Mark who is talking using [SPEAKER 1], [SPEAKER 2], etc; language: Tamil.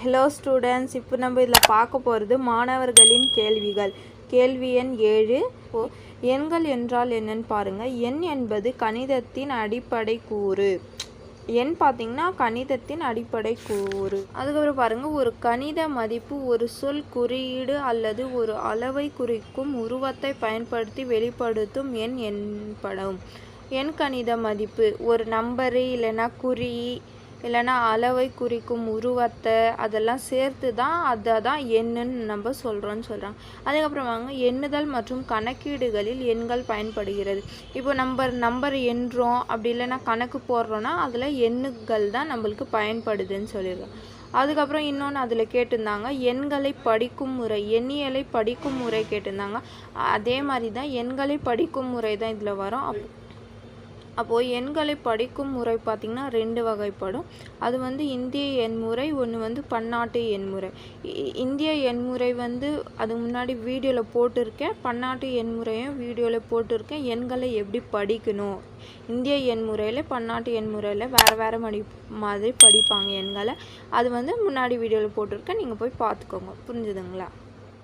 [SPEAKER 1] ஹலோ ஸ்டூடெண்ட்ஸ் இப்போ நம்ம இதில் பார்க்க போகிறது மாணவர்களின் கேள்விகள். கேள்வி எண் ஏழு. ஓ எண்கள் என்றால் என்னன்னு பாருங்கள் எண் என்பது கணிதத்தின் அடிப்படை கூறு. எண் பார்த்திங்கன்னா கணிதத்தின் அடிப்படை கூறு. அதுக்கப்புறம் பாருங்கள் ஒரு கணித மதிப்பு ஒரு சொல் குறியீடு அல்லது ஒரு அளவை குறிக்கும் உருவத்தை பயன்படுத்தி வெளிப்படுத்தும் எண் என்படும். எண் கணித மதிப்பு. ஒரு நம்பரு இல்லைன்னா குறி இல்லைன்னா அளவை குறிக்கும் உருவத்தை அதெல்லாம் சேர்த்து தான் அதை தான் எண்ணுன்னு நம்ம சொல்கிறோன்னு சொல்கிறாங்க அதுக்கப்புறம் வாங்க எண்ணுதல் மற்றும் கணக்கீடுகளில் எண்கள் பயன்படுகிறது. இப்போ நம்பர் நம்பர் எண்ணுறோம் அப்படி இல்லைன்னா கணக்கு போடுறோன்னா அதில் எண்ணுகள் தான் நம்மளுக்கு பயன்படுதுன்னு சொல்லிடுறோம் அதுக்கப்புறம் இன்னொன்று அதில் கேட்டிருந்தாங்க எண்களை படிக்கும் முறை எண்ணியலை படிக்கும் முறை கேட்டிருந்தாங்க. அதே மாதிரி தான் எண்களை படிக்கும் முறை தான் இதில் வரும். அப் அப்போது எண்களை படிக்கும் முறை பார்த்திங்கன்னா ரெண்டு வகைப்படும். அது வந்து இந்திய எண்முறை ஒன்று வந்து பன்னாட்டு எண்முறை. இந்திய எண்முறை வந்து அது முன்னாடி வீடியோவில் போட்டிருக்கேன். பன்னாட்டு எண்முறையும் வீடியோவில் போட்டிருக்கேன். எண்களை எப்படி படிக்கணும்? இந்திய எண்முறையில் பன்னாட்டு எண்முறையில் வேறு வேறு மடி மாதிரி படிப்பாங்க எண்களை. அது வந்து முன்னாடி வீடியோவில் போட்டிருக்கேன். நீங்கள் போய் பார்த்துக்கோங்க. புரிஞ்சுதுங்களா?